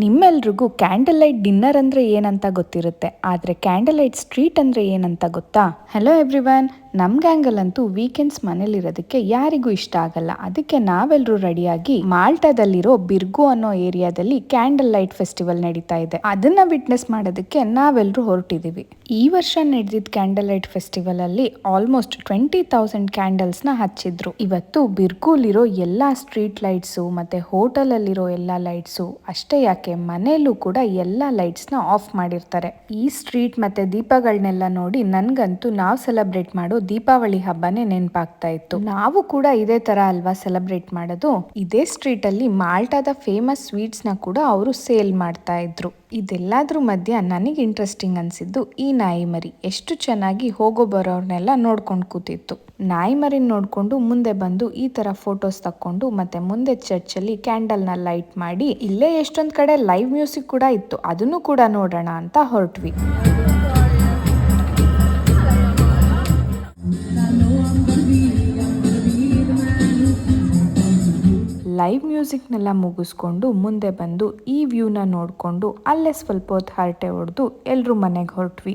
ನಿಮ್ಮೆಲ್ರಿಗೂ candle light dinner ಅಂದರೆ ಏನಂತ ಗೊತ್ತಿರುತ್ತೆ? ಆದರೆ ಕ್ಯಾಂಡಲ್ ಲೈಟ್ ಸ್ಟ್ರೀಟ್ ಅಂದರೆ ಏನಂತ ಗೊತ್ತಾ? ಹಲೋ ಎವ್ರಿವನ್ ನಮ್ ಗ್ಯಾಂಗಲ್ಲಂತೂ ವೀಕೆಂಡ್ಸ್ ಮನೇಲಿರೋದಕ್ಕೆ ಯಾರಿಗೂ ಇಷ್ಟ ಆಗಲ್ಲ. ಅದಕ್ಕೆ ನಾವೆಲ್ಲರೂ ರೆಡಿಯಾಗಿ ಮಾಲ್ಟಾದಲ್ಲಿರೋ ಬಿರ್ಗು ಅನ್ನೋ ಏರಿಯಾದಲ್ಲಿ ಕ್ಯಾಂಡಲ್ ಲೈಟ್ ಫೆಸ್ಟಿವಲ್ ನಡೀತಾ ಇದೆ. ಅದನ್ನ ವಿಟ್ನೆಸ್ ಮಾಡೋದಕ್ಕೆ ನಾವೆಲ್ಲರೂ ಹೊರಟಿದೀವಿ. ಈ ವರ್ಷ ನಡೆದಿದ್ದ ಕ್ಯಾಂಡಲ್ ಲೈಟ್ ಫೆಸ್ಟಿವಲ್ ಅಲ್ಲಿ ಆಲ್ಮೋಸ್ಟ್ ಟ್ವೆಂಟಿ ತೌಸಂಡ್ ಕ್ಯಾಂಡಲ್ಸ್ನ ಹಚ್ಚಿದ್ರು. ಇವತ್ತು ಬಿರ್ಗುಲಿರೋ ಎಲ್ಲಾ ಸ್ಟ್ರೀಟ್ ಲೈಟ್ಸು ಮತ್ತೆ ಹೋಟೆಲ್ ಅಲ್ಲಿರೋ ಎಲ್ಲಾ ಲೈಟ್ಸು ಅಷ್ಟೇ ಯಾಕೆ ಮನೆಯಲ್ಲೂ ಕೂಡ ಎಲ್ಲಾ ಲೈಟ್ಸ್ನ ಆಫ್ ಮಾಡಿರ್ತಾರೆ. ಈ ಸ್ಟ್ರೀಟ್ ಮತ್ತೆ ದೀಪಗಳನ್ನೆಲ್ಲ ನೋಡಿ ನನ್ಗಂತೂ ನಾವ್ ಸೆಲೆಬ್ರೇಟ್ ಮಾಡೋ ದೀಪಾವಳಿ ಹಬ್ಬನೇ ನೆನಪಾಗ್ತಾ ಇತ್ತು. ನಾವು ಕೂಡ ಇದೇ ತರ ಅಲ್ವಾ ಸೆಲೆಬ್ರೇಟ್ ಮಾಡೋದು? ಇದೇ ಸ್ಟ್ರೀಟ್ ಅಲ್ಲಿ ಮಾಲ್ಟಾದ ಫೇಮಸ್ ಸ್ವೀಟ್ಸ್ನ ಕೂಡ ಅವರು ಸೇಲ್ ಮಾಡ್ತಾ ಇದ್ರು. ಇದೆಲ್ಲದ್ರ ಮಧ್ಯ ನನಗೆ ಇಂಟ್ರೆಸ್ಟಿಂಗ್ ಅನ್ಸಿದ್ದು ಈ ನಾಯಿ ಮರಿ. ಎಷ್ಟು ಚೆನ್ನಾಗಿ ಹೋಗೋ ಬರೋರ್ನೆಲ್ಲ ನೋಡ್ಕೊಂಡು ಕೂತಿತ್ತು. ನಾಯಿ ಮರಿನ ನೋಡ್ಕೊಂಡು ಮುಂದೆ ಬಂದು ಈ ತರ ಫೋಟೋಸ್ ತಕ್ಕೊಂಡು ಮತ್ತೆ ಮುಂದೆ ಚರ್ಚಲ್ಲಿ ಕ್ಯಾಂಡಲ್ನ ಲೈಟ್ ಮಾಡಿ ಇಲ್ಲೇ ಎಷ್ಟೊಂದ್ ಕಡೆ ಲೈವ್ ಮ್ಯೂಸಿಕ್ ಕೂಡ ಇತ್ತು. ಅದನ್ನು ಕೂಡ ನೋಡೋಣ ಅಂತ ಹೊರಟ್ವಿ. ಲೈವ್ ಮ್ಯೂಸಿಕ್ನೆಲ್ಲ ಮುಗಿಸ್ಕೊಂಡು ಮುಂದೆ ಬಂದು ಈ ವ್ಯೂನ ನೋಡಿಕೊಂಡು ಅಲ್ಲೇ ಸ್ವಲ್ಪ ಹೊತ್ತು ಹರಟೆ ಹೊಡೆದು ಎಲ್ಲರೂ ಮನೆಗೆ ಹೊರಟ್ವಿ.